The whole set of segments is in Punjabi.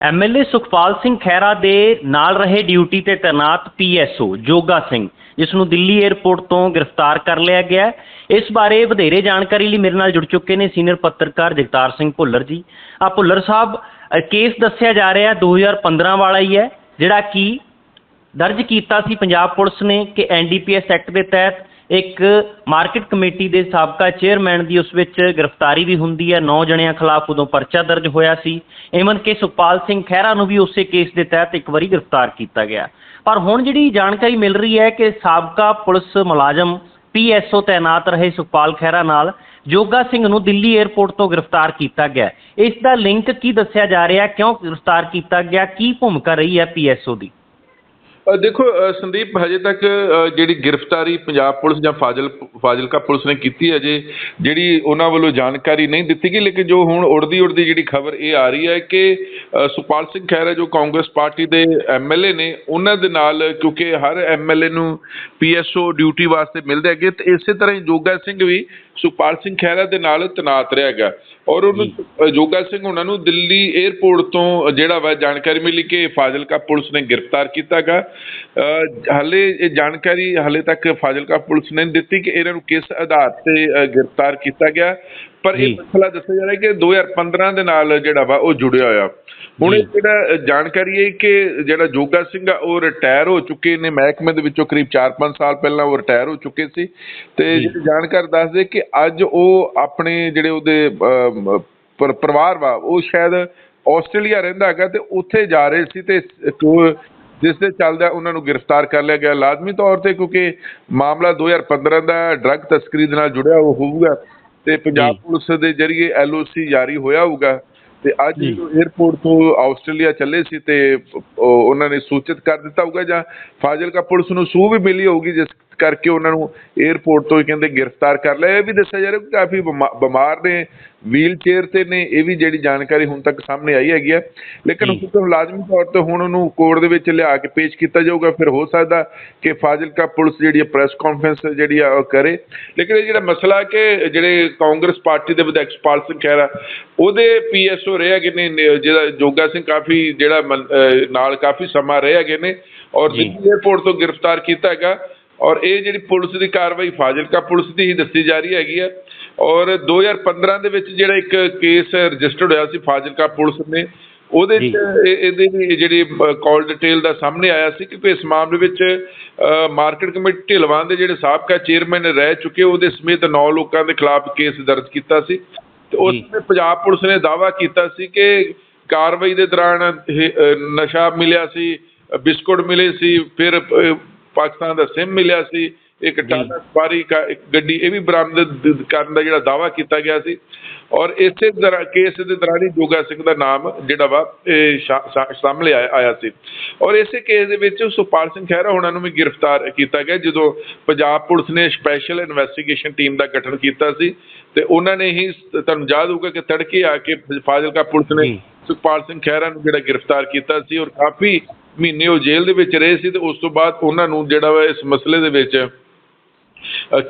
ਐਮਐਲਏ ਸੁਖਪਾਲ ਸਿੰਘ ਖਹਿਰਾ ਦੇ ਨਾਲ ਰਹੇ ਡਿਊਟੀ ਤੇ ਤੈਨਾਤ P S O Joga Singh, ਜਿਸ ਨੂੰ ਦਿੱਲੀ ਏਅਰਪੋਰਟ ਤੋਂ ਗ੍ਰਿਫਤਾਰ ਕਰ ਲਿਆ ਗਿਆ ਇਸ ਬਾਰੇ ਵਧੇਰੇ ਜਾਣਕਾਰੀ ਲਈ ਮੇਰੇ ਨਾਲ ਜੁੜ ਚੁੱਕੇ ਨੇ ਸੀਨੀਅਰ ਪੱਤਰਕਾਰ ਜਗਤਾਰ ਸਿੰਘ ਭੁੱਲਰ ਜੀ। ਆ ਭੁੱਲਰ ਸਾਹਿਬ ਕੇਸ ਦੱਸਿਆ ਜਾ ਰਿਹਾ 2015 ਵਾਲਾ ਹੀ ਹੈ, ਜਿਹੜਾ ਕਿ ਦਰਜ ਕੀਤਾ ਸੀ ਪੰਜਾਬ ਪੁਲਿਸ ਨੇ ਕਿ ਐਨਡੀਪੀਐਸ ਐਕਟ ਦੇ ਤਹਿਤ ਇੱਕ ਮਾਰਕੀਟ ਕਮੇਟੀ ਦੇ ਸਾਬਕਾ ਚੇਅਰਮੈਨ ਦੀ ਉਸ ਵਿੱਚ ਗ੍ਰਿਫਤਾਰੀ ਵੀ ਹੁੰਦੀ ਹੈ। ਨੌ ਜਣਿਆਂ ਖਿਲਾਫ ਉਦੋਂ ਪਰਚਾ ਦਰਜ ਹੋਇਆ ਸੀ। ਈਵਨ ਕਿ ਸੁਖਪਾਲ ਸਿੰਘ ਖਹਿਰਾ ਨੂੰ ਵੀ ਉਸੇ ਕੇਸ ਦੇ ਤਹਿਤ ਇੱਕ ਵਾਰੀ ਗ੍ਰਿਫਤਾਰ ਕੀਤਾ ਗਿਆ। ਪਰ ਹੁਣ ਜਿਹੜੀ ਜਾਣਕਾਰੀ ਮਿਲ ਰਹੀ ਹੈ ਕਿ ਸਾਬਕਾ ਪੁਲਿਸ ਮੁਲਾਜ਼ਮ ਪੀਐਸਓ ਤਾਇਨਾਤ ਰਹੇ ਸੁਖਪਾਲ ਖਹਿਰਾ ਨਾਲ, ਜੋਗਾ ਸਿੰਘ ਨੂੰ ਦਿੱਲੀ 에ਅਰਪੋਰਟ ਤੋਂ ਗ੍ਰਿਫਤਾਰ ਕੀਤਾ ਗਿਆ। ਇਸ ਦਾ ਲਿੰਕ ਕੀ ਦੱਸਿਆ ਜਾ ਰਿਹਾ, ਕਿਉਂ ਗ੍ਰਿਫਤਾਰ ਕੀਤਾ ਗਿਆ, ਕੀ ਭੂਮਿਕਾ ਰਹੀ ਹੈ ਪੀਐਸਓ ਦੀ? ਦੇਖੋ ਸੰਦੀਪ ਹਜੇ ਤੱਕ ਜਿਹੜੀ ਗ੍ਰਿਫਤਾਰੀ ਪੰਜਾਬ ਪੁਲਿਸ ਜਾਂ ਫਾਜ਼ਿਲ ਫਾਜ਼ਿਲਕਾ ਪੁਲਿਸ ਨੇ ਕੀਤੀ ਅਜੇ ਜਿਹੜੀ ਉਹਨਾਂ ਵੱਲੋਂ ਜਾਣਕਾਰੀ ਨਹੀਂ ਦਿੱਤੀ ਗਈ ਲੇਕਿਨ ਜੋ ਹੁਣ ਉੜਦੀ ਉੜਦੀ ਜਿਹੜੀ ਖਬਰ ਇਹ ਆ ਰਹੀ ਹੈ ਕਿ ਅ, ਸੁਖਪਾਲ ਸਿੰਘ ਖਹਿਰਾ ਜੋ ਕਾਂਗਰਸ ਪਾਰਟੀ ਦੇ ਐਮਐਲਏ ਨੇ ਉਹਨਾਂ ਦੇ ਨਾਲ ਕਿਉਂਕਿ ਹਰ ਐਮਐਲਏ ਨੂੰ ਪੀਐਸਓ ਡਿਊਟੀ ਵਾਸਤੇ ਮਿਲਦੇ ਹੈਗੇ ਤੇ ਇਸੇ ਤਰ੍ਹਾਂ ਹੀ ਜੋਗਾ ਸਿੰਘ ਵੀ ਸੁਖਪਾਲ ਸਿੰਘ ਖਹਿਰਾ ਦੇ ਨਾਲ ਤਨਾਤ ਰਿਹਾ ਹੈਗਾ। ਔਰ ਉਹਨੂੰ ਜੋਗਾ ਸਿੰਘ ਉਹਨਾਂ ਨੂੰ ਦਿੱਲੀ 에ਅਰਪੋਰਟ ਤੋਂ ਜਿਹੜਾ ਵਾ ਜਾਣਕਾਰੀ ਮਿਲੀ ਕਿ ਫਾਜ਼ਿਲਕਾ ਪੁਲਿਸ ਨੇ ਗ੍ਰਿਫਤਾਰ ਕੀਤਾਗਾ ਹਾਲੇ ਇਹ ਜਾਣਕਾਰੀ ਹਾਲੇ ਤੱਕ ਫਾਜ਼ਿਲਕਾ ਪੁਲਿਸ ਨੇ ਦਿੱਤੀ ਕਿ ਇਹਨਾਂ ਨੂੰ ਕਿਸ ਆਧਾਰ ਤੇ ਗ੍ਰਿਫਤਾਰ ਕੀਤਾ ਗਿਆ। ਪਰ। ਇਹ ਮਸਲਾ ਦੱਸਿਆ ਜਾ ਰਿਹਾ ਕਿ 2015 ਦੇ ਨਾਲ ਜਿਹੜਾ ਵਾ ਉਹ ਜੁੜਿਆ ਹੋਇਆ ਹੁਣ ਇਹ। ਜਿਹੜਾ ਜਾਣਕਾਰੀ ਹੈ ਕਿ ਜਿਹੜਾ ਜੋਗਾ ਸਿੰਘ ਆ ਉਹ ਰਿਟਾਇਰ ਹੋ ਚੁੱਕੇ ਨੇ ਮਹਿਕਮੇ ਦੇ ਵਿੱਚੋਂ ਕਰੀਬ 4-5 ਸਾਲ ਪਹਿਲਾਂ ਉਹ ਰਿਟਾਇਰ ਹੋ ਚੁੱਕੇ ਸੀ ਤੇ। ਜਿਹੜੇ ਜਾਣਕਾਰ ਦੱਸਦੇ ਕਿ ਅੱਜ ਉਹ ਆਪਣੇ ਜਿਹੜੇ ਉਹਦੇ ਪਰਿਵਾਰ ਵਾ ਉਹ ਸ਼ਾਇਦ ਆਸਟ੍ਰੇਲੀਆ ਰਹਿੰਦਾ ਹੈਗਾ ਤੇ ਉੱਥੇ ਜਾ ਰਹੇ ਸੀ ਤੇ ਜਿਸ ਦੇ ਚੱਲਦਾ ਉਹਨਾਂ ਨੂੰ ਗ੍ਰਿਫਤਾਰ ਕਰ ਲਿਆ ਗਿਆ ਲਾਜ਼ਮੀ ਤੌਰ ਤੇ ਕਿਉਂਕਿ ਮਾਮਲਾ 2015 ਦਾ ਡਰੱਗ ਤਸਕਰੀ ਦੇ ਨਾਲ ਜੁੜਿਆ ਹੋ- ਹੋਊਗਾ ਤੇ ਪੰਜਾਬ। ਪੁਲਿਸ ਦੇ ਜਰੀਏ ਐਲਓਸੀ ਜਾਰੀ ਹੋਇਆ ਹੋਊਗਾ ਤੇ ਅੱਜ 에ਅਰਪੋਰਟ ਤੋਂ ਆਸਟ੍ਰੇਲੀਆ ਚੱਲੇ ਸੀ ਤੇ ਉਹ- ਉਹਨਾਂ ਨੇ ਸੂਚਿਤ ਕਰ ਦਿੱਤਾ ਹੋਊਗਾ ਜਾਂ ਫਾਜ਼ਿਲਕਾ ਪੁਲਿਸ ਨੂੰ ਸੂਹ ਵੀ ਮਿਲੀ ਹੋਊਗੀ ਜਿਸ ਕਰਕੇ ਉਹਨਾਂ ਨੂੰ 에ਅਰਪੋਰਟ ਤੋਂ ਹੀ ਕਹਿੰਦੇ ਗ੍ਰਿਫਤਾਰ ਕਰ ਲਿਆ। ਇਹ ਵੀ ਦੱਸਿਆ ਜਾ ਰਿਹਾ ਕਿ ਕਾਫੀ ਬਿਮਾ- ਬਿਮਾਰ ਨੇ ਵੀਲ ਚੇਅਰ ਤੇ ਨੇ ਇਹ ਵੀ ਜਿਹੜੀ ਜਾਣਕਾਰੀ ਹੁਣ ਤੱਕ ਸਾਹਮਣੇ ਆਈ ਹੈਗੀ ਹੈ ਲੇਕਿਨ। ਹੁਕਮ ਲਾਜ਼ਮੀ ਤੌਰ ਤੇ ਹੁਣ ਉਹਨੂੰ ਕੋਰਟ ਦੇ ਵਿੱਚ ਲਿਆ ਕੇ ਪੇਸ਼ ਕੀਤਾ ਜਾਊਗਾ। ਫਿਰ ਹੋ ਸਕਦਾ ਕਿ ਫਾਜ਼ਿਲਕਾ ਪੁਲਿਸ ਜਿਹੜੀ ਪ੍ਰੈਸ ਕਾਨਫਰੰਸ ਜਿਹੜੀ ਆ ਉਹ ਕਰੇ। ਲੇਕਿਨ ਇਹ ਜਿਹੜਾ ਮਸਲਾ ਕਿ ਜਿਹੜੇ ਕਾਂਗਰਸ ਪਾਰਟੀ ਦੇ ਵਿਧਾਇਕ ਸੁਖਪਾਲ ਸਿੰਘ ਖਹਿਰਾ ਉਹਦੇ ਪੀਐਸਓ ਰਹੇ ਹੈਗੇ ਨੇ ਜਿਹੜਾ ਜੋਗਾ ਸਿੰਘ ਕਾਫੀ ਜਿਹੜਾ ਨਾਲ ਕਾਫੀ ਸਮਾਂ ਰਹੇ ਹੈਗੇ ਨੇ ਔਰ। ਦਿੱਲੀ 에ਅਰਪੋਰਟ ਤੋਂ ਗ੍ਰਿਫਤਾਰ ਕੀਤਾ ਹੈਗਾ। ਔਰ ਇਹ ਜਿਹੜੀ ਪੁਲਿਸ ਦੀ ਕਾਰਵਾਈ ਫਾਜ਼ਿਲਕਾ ਪੁਲਿਸ ਦੀ ਹੀ ਦੱਸੀ ਜਾ ਰਹੀ ਹੈਗੀ ਹੈ ਔਰ 2015 ਦੇ ਵਿੱਚ ਜਿਹੜਾ ਇੱਕ ਕੇਸ ਰਜਿਸਟਰਡ ਹੋਇਆ ਸੀ ਫਾਜ਼ਿਲਕਾ ਪੁਲਿਸ ਨੇ ਉਹਦੇ। ਚ ਇਹ- ਇਹਦੇ ਜਿਹੜੀ ਕਾਲ ਡਿਟੇਲ ਦਾ ਸਾਹਮਣੇ ਆਇਆ ਸੀ ਕਿ ਇਸ ਮਾਮਲੇ ਵਿੱਚ ਮਾਰਕੀਟ ਕਮੇਟੀ ਢਿਲਵਾਂ ਦੇ ਜਿਹੜੇ ਸਾਬਕਾ ਚੇਅਰਮੈਨ ਰਹਿ ਚੁੱਕੇ ਉਹਦੇ ਸਮੇਤ 9 ਲੋਕਾਂ ਦੇ ਖਿਲਾਫ ਕੇਸ ਦਰਜ ਕੀਤਾ ਸੀ ਤੇ ਉਸ। ਸਮੇਂ ਪੰਜਾਬ ਪੁਲਿਸ ਨੇ ਦਾਅਵਾ ਕੀਤਾ ਸੀ ਕਿ ਕਾਰਵਾਈ ਦੇ ਦੌਰਾਨ ਨਸ਼ਾ ਮਿਲਿਆ ਸੀ ਬਿਸਕੁਟ ਮਿਲੇ ਸੀ ਫਿਰ ਪਾਕਿਸਤਾਨ ਦਾ ਸਿਮ ਮਿਲਿਆ ਸੀ ਇੱਕ ਟਾਟਾ ਸਫਾਰੀ ਗੱਡੀ ਇਹ ਵੀ ਬਰਾਮਦ ਕਰਨ ਦਾ ਜਿਹੜਾ ਦਾਅਵਾ ਕੀਤਾ ਗਿਆ ਸੀ। ਔਰ ਇਸੇ ਦੌਰਾਨ ਕੇਸ ਦੇ ਦੌਰਾਨ ਹੀ ਜੋਗਾ ਸਿੰਘ ਦਾ ਨਾਮ ਜਿਹੜਾ ਵਾ ਸਾਹਮਣੇ ਆਇਆ ਸੀ। ਔਰ ਇਸੇ ਕੇਸ ਦੇ ਵਿੱਚ ਸੁਖਪਾਲ ਸਿੰਘ ਖਹਿਰਾ ਉਹਨਾਂ ਨੂੰ ਵੀ ਗ੍ਰਿਫਤਾਰ ਕੀਤਾ ਗਿਆ ਜਦੋਂ ਪੰਜਾਬ ਪੁਲਿਸ ਨੇ ਸਪੈਸ਼ਲ ਇਨਵੈਸਟੀਗੇਸ਼ਨ ਟੀਮ ਦਾ ਗਠਨ ਕੀਤਾ ਸੀ। ਤੇ ਉਹਨਾਂ ਨੇ ਹੀ ਤੁਹਾਨੂੰ ਯਾਦ ਹੋਊਗਾ ਕਿ ਤੜਕੇ ਆ ਕੇ ਫਾਜ਼ਿਲਕਾ ਪੁਲਿਸ ਨੇ। ਸੁਖਪਾਲ ਸਿੰਘ ਖਹਿਰਾ ਨੂੰ ਜਿਹੜਾ ਗ੍ਰਿਫਤਾਰ ਕੀਤਾ ਸੀ। ਔਰ ਕਾਫੀ ਮਹੀਨੇ ਉਹ ਜੇਲ੍ਹ ਦੇ ਵਿੱਚ ਰਹੇ ਸੀ ਤੇ ਉਸ ਤੋਂ ਬਾਅਦ ਉਹਨਾਂ ਨੂੰ ਜਿਹੜਾ ਵਾ ਇਸ ਮਸਲੇ ਦੇ ਵਿੱਚ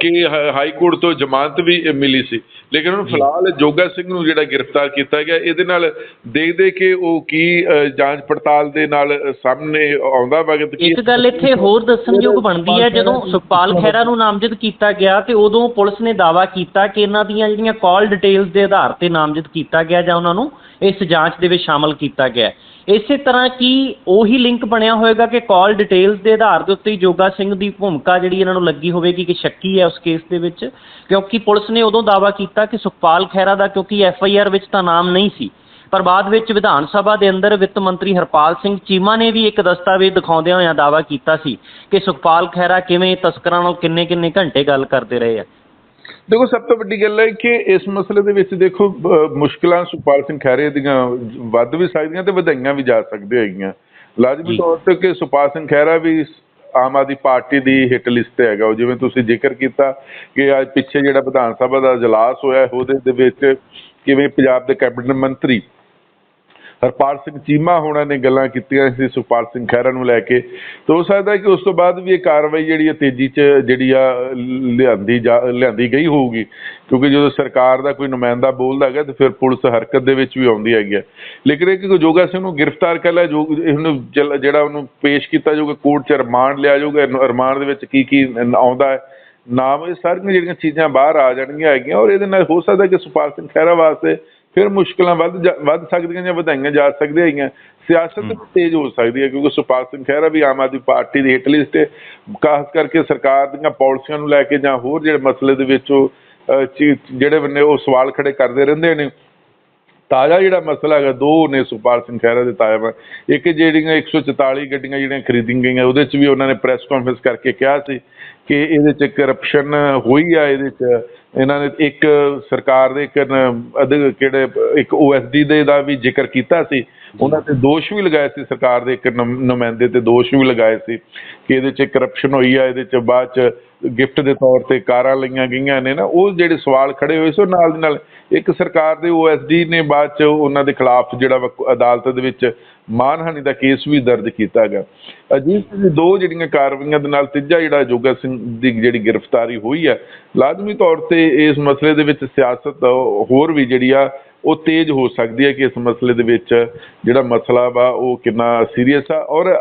ਕਿ ਹਾਈ ਕੋਰਟ ਤੋਂ ਜ਼ਮਾਨਤ ਵੀ ਮਿਲੀ ਸੀ ਲੇਕਿਨ ਹੁਣ। ਫਿਲਹਾਲ ਜੋਗਾ ਸਿੰਘ ਨੂੰ ਜਿਹੜਾ ਗ੍ਰਿਫਤਾਰ ਕੀਤਾ ਗਿਆ ਇਹਦੇ ਨਾਲ ਦੇਖਦੇ ਕਿ ਉਹ ਕੀ ਜਾਂਚ ਪੜਤਾਲ ਦੇ ਨਾਲ ਸਾਹਮਣੇ ਆਉਂਦਾ ਵਾ ਕਿ ਇੱਕ ਗੱਲ ਇੱਥੇ ਹੋਰ ਦੱਸਣਯੋਗ ਬਣਦੀ ਹੈ ਜਦੋਂ ਸੁਖਪਾਲ ਖਹਿਰਾ ਨੂੰ ਨਾਮਜ਼ਦ ਕੀਤਾ ਗਿਆ ਤੇ ਉਦੋਂ ਪੁਲਿਸ ਨੇ ਦਾਅਵਾ ਕੀਤਾ ਕਿ ਇਹਨਾਂ ਦੀਆਂ ਜਿਹੜੀਆਂ ਕਾਲ ਡਿਟੇਲਸ ਦੇ ਆਧਾਰ ਤੇ ਨਾਮਜ਼ਦ ਕੀਤਾ ਗਿਆ ਜਾਂ ਉਹਨਾਂ ਨੂੰ ਇਸ ਜਾਂਚ ਦੇ ਵਿੱਚ ਸ਼ਾਮਲ ਕੀਤਾ ਗਿਆ। ਇਸੇ ਤਰ੍ਹਾਂ ਕੀ ਉਹੀ ਲਿੰਕ ਬਣਿਆ ਹੋਏਗਾ ਕਿ ਕਾਲ ਡਿਟੇਲਸ ਦੇ ਆਧਾਰ ਦੇ ਉੱਤੇ ਹੀ ਜੋਗਾ ਸਿੰਘ ਦੀ ਭੂਮਿਕਾ ਜਿਹੜੀ ਇਹਨਾਂ ਨੂੰ ਲੱਗੀ ਹੋਵੇਗੀ ਕਿ ਸ਼ੱਕੀ ਹੈ ਉਸ ਕੇਸ ਦੇ ਵਿੱਚ ਕਿਉਂਕਿ ਪੁਲਿਸ ਨੇ ਉਦੋਂ ਦਾਅਵਾ ਕੀਤਾ ਕਿ ਸੁਖਪਾਲ ਖਹਿਰਾ ਦਾ ਕਿਉਂਕਿ ਐਫ ਆਈ ਆਰ ਵਿੱਚ ਤਾਂ ਨਾਮ ਨਹੀਂ ਸੀ ਪਰ ਬਾਅਦ ਵਿੱਚ ਵਿਧਾਨ ਸਭਾ ਦੇ ਅੰਦਰ ਵਿੱਤ ਮੰਤਰੀ ਹਰਪਾਲ ਸਿੰਘ ਚੀਮਾ ਨੇ ਵੀ ਇੱਕ ਦਸਤਾਵੇਜ਼ ਦਿਖਾਉਂਦਿਆਂ ਹੋਇਆਂ ਦਾਅਵਾ ਕੀਤਾ ਸੀ ਕਿ ਸੁਖਪਾਲ ਖਹਿਰਾ ਕਿਵੇਂ ਤਸਕਰਾਂ ਨਾਲ ਕਿੰਨੇ ਕਿੰਨੇ ਘੰਟੇ ਗੱਲ ਕਰਦੇ ਰਹੇ ਆ ਦੇਖੋ ਸਭ ਤੋਂ ਵੱਡੀ ਗੱਲ ਹੈ ਕਿ ਇਸ ਮਸਲੇ ਦੇ ਵਿੱਚ ਦੇਖੋ ਮੁਸ਼ਕਲਾਂ ਸੁਖਪਾਲ ਸਿੰਘ ਖਹਿਰੇ ਦੀਆਂ ਵੱਧ ਵੀ ਸਕਦੀਆਂ ਤੇ ਵਧਾਈਆਂ ਵੀ ਜਾ ਸਕਦੀਆਂ ਹੈਗੀਆਂ ਲਾਜ਼ਮੀ। ਤੌਰ ਤੇ ਕਿ ਸੁਖਪਾਲ ਸਿੰਘ ਖਹਿਰਾ ਵੀ ਆਮ ਆਦਮੀ ਪਾਰਟੀ ਦੀ ਹਿੱਟ ਲਿਸਟ ਤੇ ਹੈਗਾ ਉਹ, ਜਿਵੇਂ ਤੁਸੀਂ ਜ਼ਿਕਰ ਕੀਤਾ ਕਿ ਅੱਜ ਪਿੱਛੇ ਜਿਹੜਾ ਵਿਧਾਨ ਸਭਾ ਦਾ ਇਜਲਾਸ ਹੋਇਆ, ਉਹਦੇ ਦੇ ਵਿੱਚ ਕਿਵੇਂ ਪੰਜਾਬ ਦੇ ਕੈਬਨਿਟ ਮੰਤਰੀ ਹਰਪਾਲ ਸਿੰਘ ਚੀਮਾ ਹੋਣਾ ਨੇ ਗੱਲਾਂ ਕੀਤੀਆਂ ਸੀ, ਸੁਖਪਾਲ ਸਿੰਘ ਖਹਿਰਾ ਨੂੰ ਲੈ ਕੇ। ਤੇ ਹੋ ਸਕਦਾ ਕਿ ਉਸ ਤੋਂ ਬਾਅਦ ਵੀ ਇਹ ਕਾਰਵਾਈ ਜਿਹੜੀ ਹੈ ਤੇਜ਼ੀ 'ਚ ਜਿਹੜੀ ਆ ਲਿਆਂਦੀ ਜਾ, ਲਿਆਂਦੀ ਗਈ ਹੋਊਗੀ। ਕਿਉਂਕਿ ਜਦੋਂ ਸਰਕਾਰ ਦਾ ਕੋਈ ਨੁਮਾਇੰਦਾ ਬੋਲਦਾ ਹੈਗਾ ਤੇ ਫਿਰ ਪੁਲਿਸ ਹਰਕਤ ਦੇ ਵਿੱਚ ਵੀ ਆਉਂਦੀ ਹੈਗੀ ਹੈ ਲੇਕਿਨ ਇਹ ਕਿ ਜੋਗਾ ਸਿੰਘ ਨੂੰ ਗ੍ਰਿਫਤਾਰ ਕਰ ਲਿਆ, ਜੋ ਇਹਨੂੰ ਜਲ- ਜਿਹੜਾ ਉਹਨੂੰ ਪੇਸ਼ ਕੀਤਾ ਜਾਊਗਾ, ਕੋਰਟ 'ਚ ਰਿਮਾਂਡ ਲਿਆ ਜਾਊਗਾ ਰਿਮਾਂਡ ਦੇ ਵਿੱਚ ਕੀ ਕੀ ਆਉਂਦਾ ਹੈ, ਨਾਮ, ਇਹ ਸਾਰੀਆਂ ਜਿਹੜੀਆਂ ਚੀਜ਼ਾਂ ਬਾਹਰ ਆ ਜਾਣਗੀਆਂ ਹੈਗੀਆਂ। ਔਰ ਇਹਦੇ ਨਾਲ ਹੋ ਸਕਦਾ ਕਿ ਸੁਖਪਾਲ ਸਿੰਘ ਖਹਿਰਾ ਵਾਸਤੇ ਫਿਰ ਮੁਸ਼ਕਲਾਂ ਵੱਧ ਵੱਧ ਸਕਦੀਆਂ ਜਾਂ ਵਧਾਈਆਂ ਜਾ ਸਕਦੀਆਂ ਹੈਗੀਆਂ। ਸਿਆਸਤ ਤੇਜ਼ ਹੋ ਸਕਦੀ ਹੈ ਕਿਉਂਕਿ ਸੁਖਪਾਲ ਸਿੰਘ ਖਹਿਰਾ ਵੀ ਆਮ ਆਦਮੀ ਪਾਰਟੀ ਦੀ ਹਿੱਟ ਲਿਸਟ ਹੈ ਖਾਸ ਕਰਕੇ ਸਰਕਾਰ ਦੀਆਂ ਪਾਲਿਸੀਆਂ ਨੂੰ ਲੈ ਕੇ ਜਾਂ ਹੋਰ ਜਿਹੜੇ ਮਸਲੇ ਦੇ ਵਿੱਚ ਉਹ ਜਿਹੜੇ ਬੰਨੇ ਉਹ ਸਵਾਲ ਖੜੇ ਕਰਦੇ ਰਹਿੰਦੇ ਨੇ। ਤਾਜ਼ਾ ਜਿਹੜਾ ਮਸਲਾ ਹੈਗਾ ਦੋ ਨੇ ਸੁਖਪਾਲ ਸਿੰਘ ਖਹਿਰਾ ਦੇ ਤਾਜ਼ਾ। ਇੱਕ ਜਿਹੜੀਆਂ 144 ਗੱਡੀਆਂ ਜਿਹੜੀਆਂ ਖਰੀਦੀਆਂ ਗਈਆਂ ਉਹਦੇ 'ਚ ਵੀ ਉਹਨਾਂ ਨੇ ਪ੍ਰੈਸ ਕਾਨਫਰੰਸ ਕਰਕੇ ਕਿਹਾ ਸੀ ਕਿ ਇਹਦੇ 'ਚ ਕਰਪਸ਼ਨ ਹੋਈ ਆ, ਇਹਦੇ 'ਚ ਇਹਨਾਂ ਨੇ ਇੱਕ ਸਰਕਾਰ ਦੇ ਇੱਕ ਨ- ਅਧ- ਕਿਹੜੇ, ਇੱਕ ਓਐਸਡੀ ਦੇ ਦਾ ਵੀ ਜ਼ਿਕਰ ਕੀਤਾ ਸੀ। ਉਹਨਾਂ ਤੇ ਦੋਸ਼ ਵੀ ਲਗਾਏ ਸੀ, ਸਰਕਾਰ ਦੇ ਇੱਕ ਨੁਮਾਇੰਦੇ ਤੇ ਦੋਸ਼ ਵੀ ਲਗਾਏ ਸੀ ਕਿ ਇਹਦੇ 'ਚ ਕਰਪਸ਼ਨ ਹੋਈ ਆ, ਇਹਦੇ 'ਚ ਬਾਅਦ 'ਚ ਗਿਫਟ ਦੇ ਤੌਰ ਤੇ ਕਾਰਾਂ ਲਈਆਂ ਗਈਆਂ ਨੇ ਨਾ। ਉਹ ਜਿਹੜੇ ਸਵਾਲ ਖੜੇ ਹੋਏ ਸੀ, ਉਹ ਨਾਲ ਦੀ ਨਾਲ ਇੱਕ ਸਰਕਾਰ ਦੇ ਓਐਸਡੀ ਨੇ ਬਾਅਦ 'ਚ ਉਹਨਾਂ ਦੇ ਖਿਲਾਫ ਜਿਹੜਾ ਵਾ ਅਦਾਲਤ ਦੇ ਵਿੱਚ ਮਾਨਹਾਨੀ ਦਾ ਕੇਸ ਵੀ ਦਰਜ ਕੀਤਾ ਗਿਆ। ਅਜੀਤ ਦੀ ਦੋ ਜਿਹੜੀਆਂ ਕਾਰਵਾਈਆਂ ਦੇ ਨਾਲ ਤੀਜਾ ਜਿਹੜਾ ਜੋਗਾ ਸਿੰਘ ਦੀ ਜਿਹੜੀ ਗ੍ਰਿਫਤਾਰੀ ਹੋਈ ਹੈ ਲਾਜ਼ਮੀ ਤੌਰ ਤੇ ਇਸ ਮਸਲੇ ਦੇ ਵਿੱਚ ਸਿਆਸਤ ਹੋਰ ਵੀ ਜਿਹੜੀ ਆ ਉਹ ਤੇਜ਼ ਹੋ ਸਕਦੀ ਹੈ ਕਿ ਇਸ ਮਸਲੇ ਦੇ ਵਿੱਚ ਜਿਹੜਾ ਮਸਲਾ ਵਾ ਉਹ ਕਿੰਨਾ ਸੀਰੀਅਸ ਆ। ਔਰ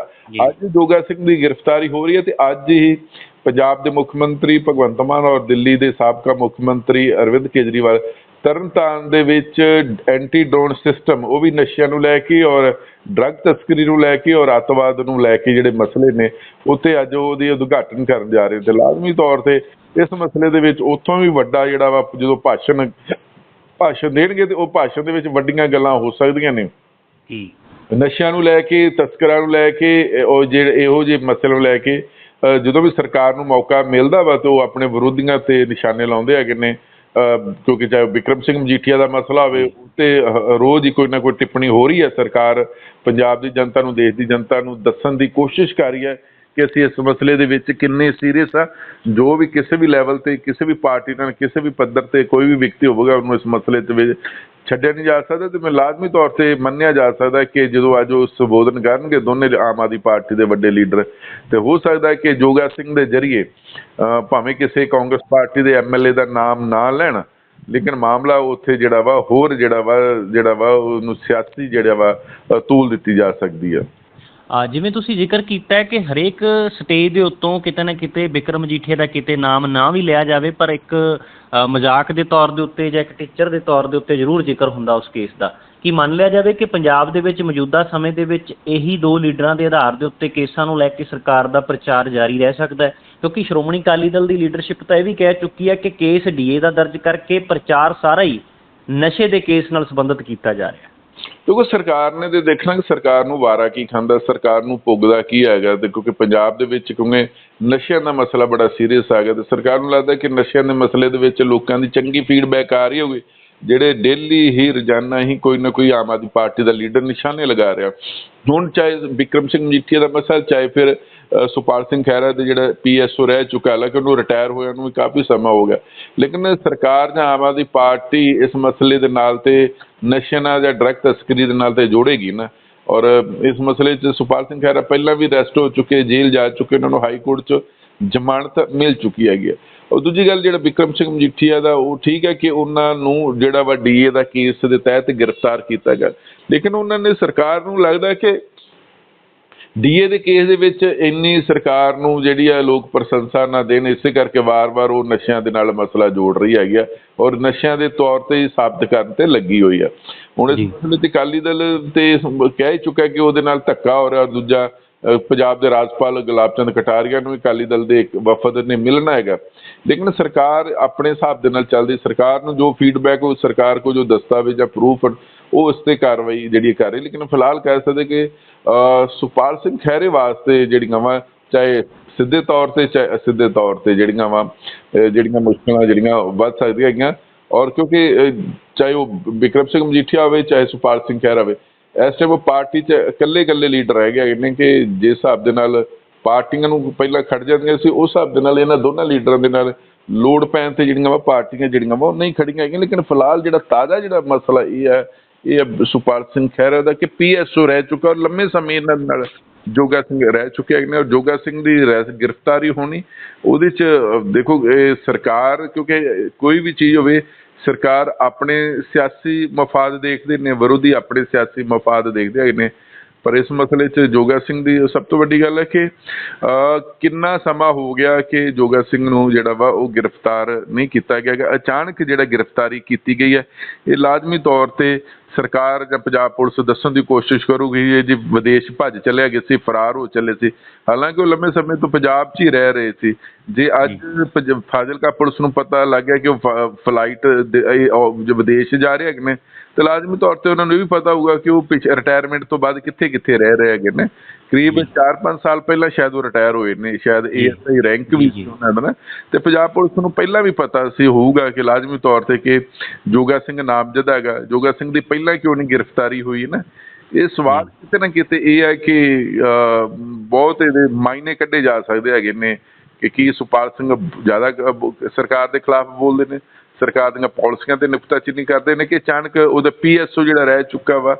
ਅੱਜ ਜੋਗਾ ਸਿੰਘ ਦੀ ਗ੍ਰਿਫਤਾਰੀ ਹੋ ਰਹੀ ਹੈ ਤੇ ਅੱਜ ਹੀ ਪੰਜਾਬ ਦੇ ਮੁੱਖ ਮੰਤਰੀ ਭਗਵੰਤ ਮਾਨ ਔਰ ਦਿੱਲੀ ਦੇ ਸਾਬਕਾ ਮੁੱਖ ਮੰਤਰੀ ਅਰਵਿੰਦ ਕੇਜਰੀਵਾਲ ਤਰਨਤਾਰਨ ਦੇ ਵਿੱਚ ਐਂਟੀ ਡਰੋਨ ਸਿਸਟਮ ਉਹ ਵੀ ਨਸ਼ਿਆਂ ਨੂੰ ਲੈ ਕੇ ਔਰ ਡਰੱਗ ਤਸਕਰੀ ਨੂੰ ਲੈ ਕੇ ਔਰ ਅੱਤਵਾਦ ਨੂੰ ਲੈ ਕੇ ਜਿਹੜੇ ਮਸਲੇ ਨੇ ਉੱਥੇ ਅੱਜ ਉਹਦੀ ਉਦਘਾਟਨ ਕਰਨ ਜਾ ਰਹੇ ਤੇ ਲਾਜ਼ਮੀ ਤੌਰ ਤੇ ਇਸ ਮਸਲੇ ਦੇ ਵਿੱਚ ਉੱਥੋਂ ਵੀ ਵੱਡਾ ਜਿਹੜਾ ਵਾ ਜਦੋਂ ਭਾਸ਼ਣ ਭਾਸ਼ਣ ਦੇਣਗੇ ਤੇ ਉਹ ਭਾਸ਼ਣ ਦੇ ਵਿੱਚ ਵੱਡੀਆਂ ਗੱਲਾਂ ਹੋ ਸਕਦੀਆਂ ਨੇ। ਜੀ ਨਸ਼ਿਆਂ ਨੂੰ ਲੈ ਕੇ ਤਸਕਰਾਂ ਨੂੰ ਲੈ ਕੇ ਉਹ ਜਿਹੜੇ ਇਹੋ ਜਿਹੇ ਮਸਲੇ ਨੂੰ ਲੈ ਕੇ ਜਦੋਂ ਵੀ ਸਰਕਾਰ ਨੂੰ ਮੌਕਾ ਮਿਲਦਾ ਵਾ ਤੇ ਉਹ ਆਪਣੇ ਵਿਰੋਧੀਆਂ ਤੇ ਨਿਸ਼ਾਨੇ ਲਾਉਂਦੇ ਹੈਗੇ ਨੇ ਕਿਉਂਕਿ ਚਾਹੇ ਵਿਕਰਮ ਸਿੰਘ ਮਜੀਠੀਆ ਦਾ ਮਸਲਾ ਹੋਵੇ ਤੇ ਰੋਜ਼ ਹੀ ਕੋਈ ਨਾ ਕੋਈ ਟਿੱਪਣੀ ਹੋ ਰਹੀ ਹੈ ਸਰਕਾਰ ਪੰਜਾਬ ਦੀ ਜਨਤਾ ਨੂੰ ਦੇਸ਼ ਦੀ ਜਨਤਾ ਨੂੰ ਦੱਸਣ ਦੀ ਕੋਸ਼ਿਸ਼ ਕਰ ਰਹੀ ਹੈ। ਕਿ ਅਸੀਂ ਇਸ ਮਸਲੇ ਦੇ ਵਿੱਚ ਕਿੰਨੇ ਸੀਰੀਅਸ ਆ ਜੋ ਵੀ ਕਿਸੇ ਵੀ ਲੈਵਲ ਤੇ ਕਿਸੇ ਵੀ ਪਾਰਟੀ ਨਾਲ ਕਿਸੇ ਵੀ ਪੱਧਰ ਤੇ ਕੋਈ ਵੀ ਵਿਅਕਤੀ ਹੋਵੇਗਾ ਉਹਨੂੰ ਇਸ ਮਸਲੇ ਤੇ ਵਿੱਚ ਛੱਡਿਆ ਨਹੀਂ ਜਾ ਸਕਦਾ ਤੇ ਮੈਂ ਲਾਜ਼ਮੀ ਤੌਰ ਤੇ ਮੰਨਿਆ ਜਾ ਸਕਦਾ ਕਿ ਜਦੋਂ ਅੱਜ ਉਹ ਸੰਬੋਧਨ ਕਰਨਗੇ ਦੋਨੇ ਆਮ ਆਦਮੀ ਪਾਰਟੀ ਦੇ ਵੱਡੇ ਲੀਡਰ ਤੇ ਹੋ ਸਕਦਾ ਕਿ ਜੋਗਾ ਸਿੰਘ ਦੇ ਜ਼ਰੀਏ ਅ, ਭਾਵੇਂ ਕਿਸੇ ਕਾਂਗਰਸ ਪਾਰਟੀ ਦੇ ਐਮਐਲਏ ਦਾ ਨਾਮ ਨਾ ਲੈਣ ਲੇਕਿਨ ਮਾਮਲਾ ਉੱਥੇ ਜਿਹੜਾ ਵਾ ਹੋਰ ਜਿਹੜਾ ਵਾ ਜਿਹੜਾ ਵਾ ਉਹਨੂੰ ਸਿਆਸੀ ਜਿਹੜਾ ਵਾ ਤੂਲ ਦਿੱਤੀ ਜਾ ਸਕਦੀ ਆ। ਜਿਵੇਂ ਤੁਸੀਂ ਜ਼ਿਕਰ ਕੀਤਾ ਕਿ ਹਰੇਕ ਸਟੇਜ ਦੇ ਉੱਤੋਂ ਕਿਤੇ ਨਾ ਕਿਤੇ ਬਿਕਰਮ ਮਜੀਠੀਆ ਦਾ ਕਿਤੇ ਨਾਮ ਨਾ ਵੀ ਲਿਆ ਜਾਵੇ, ਪਰ ਇੱਕ ਮਜ਼ਾਕ ਦੇ ਤੌਰ ਦੇ ਉੱਤੇ ਜਾਂ ਇੱਕ ਟੀਚਰ ਦੇ ਤੌਰ ਦੇ ਉੱਤੇ ਜ਼ਰੂਰ ਜ਼ਿਕਰ ਹੁੰਦਾ ਉਸ ਕੇਸ ਦਾ। ਕੀ ਮੰਨ ਲਿਆ ਜਾਵੇ ਕਿ ਪੰਜਾਬ ਦੇ ਵਿੱਚ ਮੌਜੂਦਾ ਸਮੇਂ ਦੇ ਵਿੱਚ ਇਹੀ ਦੋ ਲੀਡਰਾਂ ਦੇ ਆਧਾਰ ਦੇ ਉੱਤੇ ਕੇਸਾਂ ਨੂੰ ਲੈ ਕੇ ਸਰਕਾਰ ਦਾ ਪ੍ਰਚਾਰ ਜਾਰੀ ਰਹਿ ਸਕਦਾ ਕਿਉਂਕਿ ਸ਼੍ਰੋਮਣੀ ਅਕਾਲੀ ਦਲ ਦੀ ਲੀਡਰਸ਼ਿਪ ਤਾਂ ਇਹ ਵੀ ਕਹਿ ਚੁੱਕੀ ਹੈ ਕਿ ਕੇਸ ਡੀਏ ਦਾ ਦਰਜ ਕਰਕੇ ਪ੍ਰਚਾਰ ਸਾਰਾ ਹੀ ਨਸ਼ੇ ਦੇ ਕੇਸ ਨਾਲ ਸੰਬੰਧਿਤ ਕੀਤਾ ਜਾ ਰਿਹਾ ਕਿਉਂਕਿ ਸਰਕਾਰ ਨੇ ਤੇ ਦੇਖਣਾ ਕਿ ਸਰਕਾਰ ਨੂੰ ਵਾਰਾ ਕੀ ਖਾਂਦਾ, ਸਰਕਾਰ ਨੂੰ ਭੁਗਦਾ ਕੀ ਹੈਗਾ ਤੇ ਕਿਉਂਕਿ ਪੰਜਾਬ ਦੇ ਵਿੱਚ ਕਿਉਂਕਿ ਨਸ਼ਿਆਂ ਦਾ ਮਸਲਾ ਬੜਾ ਸੀਰੀਅਸ ਆ ਗਿਆ ਤੇ ਸਰਕਾਰ ਨੂੰ ਲੱਗਦਾ ਕਿ ਨਸ਼ਿਆਂ ਦੇ ਮਸਲੇ ਦੇ ਵਿੱਚ ਲੋਕਾਂ ਦੀ ਚੰਗੀ ਫੀਡਬੈਕ ਆ ਰਹੀ ਹੋਵੇ ਜਿਹੜੇ ਡੇਲੀ ਹੀ ਰੋਜ਼ਾਨਾ ਹੀ ਕੋਈ ਨਾ ਕੋਈ ਆਮ ਆਦਮੀ ਪਾਰਟੀ ਦਾ ਲੀਡਰ ਨਿਸ਼ਾਨੇ ਲਗਾ ਰਿਹਾ। ਹੁਣ ਚਾਹੇ ਵਿਕਰਮ ਸਿੰਘ ਮਜੀਠੀਆ ਦਾ ਮਸਲਾ, ਚਾਹੇ ਫਿਰ ਸੁਪਾਲ ਸਿੰਘ ਖਹਿਰਾ ਦੇ ਜਿਹੜਾ ਪੀਐਸਓ ਰਹਿ ਚੁੱਕਾ, ਹਾਲਾਂਕਿ ਉਹਨੂੰ ਰਿਟਾਇਰ ਹੋਇਆ ਨੂੰ ਵੀ ਕਾਫੀ ਸਮਾਂ ਹੋ ਗਿਆ। ਲੇਕਿਨ ਸਰਕਾਰ ਜਾਂ ਆਮ ਆਦਮੀ ਪਾਰਟੀ ਇਸ ਮਸਲੇ ਦੇ ਨਾਲ ਤੇ ਨਸ਼ਿਆਂ ਨਾਲ ਜਾਂ ਡਰੱਗ ਤਸਕਰੀ ਦੇ ਨਾਲ ਤੇ ਜੋੜੇਗੀ ਨਾ। ਔਰ ਇਸ ਮਸਲੇ 'ਚ ਸੁਪਾਲ ਸਿੰਘ ਖਹਿਰਾ ਪਹਿਲਾਂ ਵੀ ਅਰੈਸਟ ਹੋ ਚੁੱਕੇ, ਜੇਲ੍ਹ ਜਾ ਚੁੱਕੇ, ਉਹਨਾਂ ਨੂੰ ਹਾਈ ਕੋਰਟ 'ਚ ਜ਼ਮਾਨਤ ਮਿਲ ਚੁੱਕੀ ਹੈਗੀ ਹੈ। ਔਰ ਦੂਜੀ ਗੱਲ ਜਿਹੜਾ ਵਿਕਰਮ ਸਿੰਘ ਮਜੀਠੀਆ ਦਾ, ਉਹ ਠੀਕ ਹੈ ਕਿ ਉਹਨਾਂ ਨੂੰ ਜਿਹੜਾ ਵਾ ਡੀਏ ਦਾ ਕੇਸ ਦੇ ਤਹਿਤ ਗ੍ਰਿਫਤਾਰ ਕੀਤਾ ਗਿਆ। ਲੇਕਿਨ ਉਹਨਾਂ ਨੇ ਸਰਕਾਰ ਨੂੰ ਲੱਗਦਾ ਕਿ ਡੀਏ ਦੇ ਕੇਸ ਦੇ ਵਿੱਚ ਇੰਨੀ ਸਰਕਾਰ ਨੂੰ ਜਿਹੜੀ ਆ ਲੋਕ ਪ੍ਰਸ਼ੰਸਾ ਨਾ ਦੇਣ ਇਸੇ ਕਰਕੇ ਵਾਰ-ਵਾਰ ਉਹ ਨਸ਼ਿਆਂ ਦੇ ਨਾਲ ਮਸਲਾ ਜੋੜ ਰਹੀ ਹੈਗੀ ਆ ਔਰ ਨਸ਼ਿਆਂ ਦੇ ਤੌਰ ਤੇ ਹੀ ਸਾਬਤ ਕਰਨ ਤੇ ਲੱਗੀ ਹੋਈ ਆ ਹੁਣ ਇਸ। ਮਸਲੇ ਤੇ ਅਕਾਲੀ ਦਲ ਤੇ ਕਹਿ ਚੁੱਕਾ ਕਿ ਉਹਦੇ ਨਾਲ ਧੱਕਾ ਹੋ ਰਿਹਾ ਦੂਜਾ ਪੰਜਾਬ ਦੇ ਰਾਜਪਾਲ ਗੁਲਾਬ ਚੰਦ ਕਟਾਰੀਆ ਨੂੰ ਵੀ ਅਕਾਲੀ ਦਲ ਦੇ ਇੱਕ ਵਫਦ ਨੇ ਮਿਲਣਾ ਹੈਗਾ ਲੇਕਿਨ ਸਰਕਾਰ ਆਪਣੇ ਹਿਸਾਬ ਦੇ ਨਾਲ ਚੱਲਦੀ ਸਰਕਾਰ ਨੂੰ ਜੋ ਫੀਡਬੈਕ ਉਹ ਸਰਕਾਰ ਕੋ ਜੋ ਦਸਤਾਵੇਜ਼ ਜਾਂ ਪ੍ਰੂਫ ਉਹ ਉਸ ਤੇ ਕਾਰਵਾਈ ਜਿਹੜੀ ਕਰ ਰਹੀ ਲੇਕਿਨ ਫਿਲਹਾਲ ਕਹਿ ਸਕਦੇ ਕਿ ਅ, ਸੁਪਾਲ ਸਿੰਘ ਖਹਿਰੇ ਵਾਸਤੇ ਜਿਹੜੀਆਂ ਵਾ ਚਾਹੇ ਸਿੱਧੇ ਤੌਰ ਤੇ ਚਾਹੇ ਅਸਿੱਧੇ ਤੌਰ ਤੇ ਜਿਹੜੀਆਂ ਵਾ ਜਿਹੜੀਆਂ ਮੁਸ਼ਕਲਾਂ ਜਿਹੜੀਆਂ ਵੱਧ ਸਕਦੀਆਂ ਹੈਗੀਆਂ। ਔਰ ਕਿਉਂਕਿ ਚਾਹੇ ਉਹ ਵਿਕਰਮ ਸਿੰਘ ਮਜੀਠੀਆ ਹੋਵੇ ਚਾਹੇ ਸੁਪਾਲ ਸਿੰਘ ਖਹਿਰਾ ਹੋਵੇ ਇਸ ਟਾਈਮ ਪਾਰਟੀ 'ਚ ਇਕੱਲੇ ਇਕੱਲੇ ਲੀਡਰ ਰਹਿ ਗਏ ਨੇ ਕਿ ਜਿਸ ਹਿਸਾਬ ਦੇ ਨਾਲ ਪਾਰਟੀਆਂ ਨੂੰ ਪਹਿਲਾਂ ਖੜ ਜਾਂਦੀਆਂ ਸੀ ਉਸ ਹਿਸਾਬ ਦੇ ਨਾਲ ਇਹਨਾਂ ਦੋਨਾਂ ਲੀਡਰਾਂ ਦੇ ਨਾਲ ਲੋੜ ਪੈਣ ਤੇ ਜਿਹੜੀਆਂ ਵਾ ਪਾਰਟੀਆਂ ਜਿਹੜੀਆਂ ਵਾ ਉਹ ਨਹੀਂ ਖੜੀਆਂ ਹੈਗੀਆਂ। ਲੇਕਿਨ ਫਿਲਹਾਲ ਜਿਹੜਾ ਤਾਜ਼ਾ ਜਿਹੜਾ ਮਸਲਾ ਇਹ ਹੈ ਇਹ ਹੈ ਸੁਪਾਲ ਸਿੰਘ ਖਹਿਰਾ ਦਾ ਕਿ ਪੀਐਸਓ ਰਹਿ ਚੁੱਕਾ ਔਰ ਲੰਮੇ ਸਮੇਂ ਇਹਨਾਂ ਨਾਲ ਜੋਗਾ ਸਿੰਘ ਰਹਿ ਚੁੱਕੇ ਨੇ ਔਰ ਜੋਗਾ ਸਿੰਘ ਦੀ ਰਹਿ- ਗ੍ਰਿਫਤਾਰੀ ਹੋਣੀ। ਉਹਦੇ ਚ ਦੇਖੋ, ਇਹ ਸਰਕਾਰ, ਕਿਉਂਕਿ ਕੋਈ ਵੀ ਚੀਜ਼ ਹੋਵੇ, ਸਰਕਾਰ ਆਪਣੇ ਸਿਆਸੀ ਮਫਾਦ ਦੇਖਦੇ ਨੇ, ਵਿਰੋਧੀ ਆਪਣੇ ਸਿਆਸੀ ਮਫਾਦ ਦੇਖਦੇ ਹੈਗੇ ਨੇ। ਪਰ ਇਸ ਮਸਲੇ 'ਚ ਜੋਗਾ ਸਿੰਘ ਦੀ ਸਭ ਤੋਂ ਵੱਡੀ ਗੱਲ ਹੈ ਕਿ ਕਿੰਨਾ ਸਮਾਂ ਹੋ ਗਿਆ ਕਿ ਜੋਗਾ ਸਿੰਘ ਨੂੰ ਜਿਹੜਾ ਵਾ ਉਹ ਗ੍ਰਿਫਤਾਰ ਨਹੀਂ ਕੀਤਾ ਗਿਆ ਗਾ। ਅਚਾਨਕ ਜਿਹੜਾ ਗ੍ਰਿਫਤਾਰੀ ਕੀਤੀ ਗਈ ਹੈ ਇਹ ਲਾਜ਼ਮੀ ਤੌਰ ਤੇ ਸਰਕਾਰ ਜਾਂ ਪੰਜਾਬ ਪੁਲਿਸ ਦੱਸਣ ਦੀ ਕੋਸ਼ਿਸ਼ ਕਰੂਗੀ ਇਹ ਜੀ ਵਿਦੇਸ਼ ਭੱਜ ਚਲੇ ਗਏ ਸੀ ਫਰਾਰ ਹੋ ਚੱਲੇ ਸੀ। ਹਾਲਾਂਕਿ ਉਹ ਲੰਮੇ ਸਮੇਂ ਤੋਂ ਪੰਜਾਬ 'ਚ ਹੀ ਰਹਿ ਰਹੇ ਸੀ। ਜੇ ਅੱਜ ਫਾਜ਼ਿਲਕਾ ਪੁਲਿਸ ਨੂੰ ਪਤਾ ਲੱਗ ਗਿਆ ਕਿ ਉਹ ਫਲਾਈਟ ਜੋ ਵਿਦੇਸ਼ ਜਾ ਰਹੇ ਨੇ ਤੇ ਲਾਜ਼ਮੀ ਤੌਰ ਤੇ ਉਹਨਾਂ ਨੂੰ ਇਹ ਵੀ ਪਤਾ ਹੋਊਗਾ ਕਿ ਉਹ ਪਿਛ ਰਿਟਾਇਰਮੈਂਟ ਤੋਂ ਬਾਅਦ ਕਿੱਥੇ ਕਿੱਥੇ ਰਹਿ ਰਹੇ ਹੈਗੇ ਨੇ। ਕਰੀਬ 4-5 ਸਾਲ ਪਹਿਲਾਂ ਸ਼ਾਇਦ ਉਹ ਰਿਟਾਇਰ ਹੋਏ ਨੇ ਸ਼ਾਇਦ ਏਐਸਆਈ ਰੈਂਕ ਵੀ ਸੀ। ਉਹਨਾਂ ਦਾ ਨਾ। ਤੇ ਪੰਜਾਬ ਪੁਲਿਸ ਨੂੰ ਪਹਿਲਾਂ ਵੀ ਪਤਾ ਸੀ ਹੋਊਗਾ ਕਿ ਲਾਜ਼ਮੀ ਤੌਰ ਤੇ ਕਿ ਜੋਗਾ ਸਿੰਘ ਨਾਮਜ਼ਦ ਹੈਗਾ। ਜੋਗਾ ਸਿੰਘ ਦੀ ਪਹਿਲਾਂ ਕਿਉਂ ਨਹੀਂ ਗ੍ਰਿਫਤਾਰੀ ਹੋਈ ਨਾ? ਇਹ ਸਵਾਲ ਕਿਤੇ ਨਾ ਕਿਤੇ ਇਹ ਹੈ ਕਿ ਬਹੁਤ ਇਹਦੇ ਮਾਇਨੇ ਕੱਢੇ ਜਾ ਸਕਦੇ ਹੈਗੇ ਨੇ ਕਿ ਕੀ ਸੁਪਾਲ ਸਿੰਘ ਜ਼ਿਆਦਾ ਸਰਕਾਰ ਦੇ ਖਿਲਾਫ ਬੋਲਦੇ ਨੇ। ਸਰਕਾਰ ਦੀਆਂ ਪਾਲਿਸੀਆਂ ਤੇ ਨੁਕਤਾਚੀਨੀ ਕਰਦੇ ਨੇ ਕਿ ਅਚਾਨਕ ਉਹਦਾ ਪੀਐਸਓ ਜਿਹੜਾ ਰਹਿ ਚੁੱਕਾ ਵਾ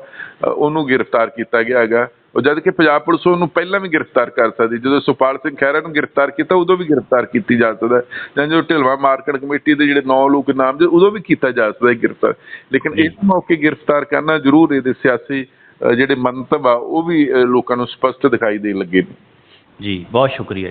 ਉਹਨੂੰ ਗ੍ਰਿਫਤਾਰ ਕੀਤਾ ਗਿਆ ਹੈਗਾ। ਉਹ ਜਦ ਕਿ ਪੰਜਾਬ ਪੁਲਿਸ ਉਹਨੂੰ ਪਹਿਲਾਂ ਵੀ ਗ੍ਰਿਫਤਾਰ ਕਰ ਸਕਦੀ ਜਦੋਂ ਸੁਪਾਲ ਸਿੰਘ ਖਹਿਰਾ ਨੂੰ ਗ੍ਰਿਫਤਾਰ ਕੀਤਾ ਉਦੋਂ ਵੀ ਗ੍ਰਿਫਤਾਰ ਕੀਤੀ ਜਾ ਸਕਦਾ। ਜਾਂ ਜੋ ਢਿਲਵਾ ਮਾਰਕੀਟ ਕਮੇਟੀ ਦੇ ਜਿਹੜੇ 9 ਲੋਕ ਨਾਮ ਜੇ ਉਦੋਂ ਵੀ ਕੀਤਾ ਜਾ ਸਕਦਾ ਗ੍ਰਿਫਤਾਰ। ਲੇਕਿਨ ਇਸ ਮੌਕੇ ਗ੍ਰਿਫਤਾਰ ਕਰਨਾ ਜ਼ਰੂਰ ਇਹਦੇ ਸਿਆਸੀ ਜਿਹੜੇ ਮੰਤਵ ਆ ਉਹ ਵੀ ਲੋਕਾਂ ਨੂੰ ਸਪਸ਼ਟ ਦਿਖਾਈ ਦੇਣ ਲੱਗੇ ਨੇ। ਜੀ ਬਹੁਤ ਸ਼ੁਕਰੀਆ ਜੀ।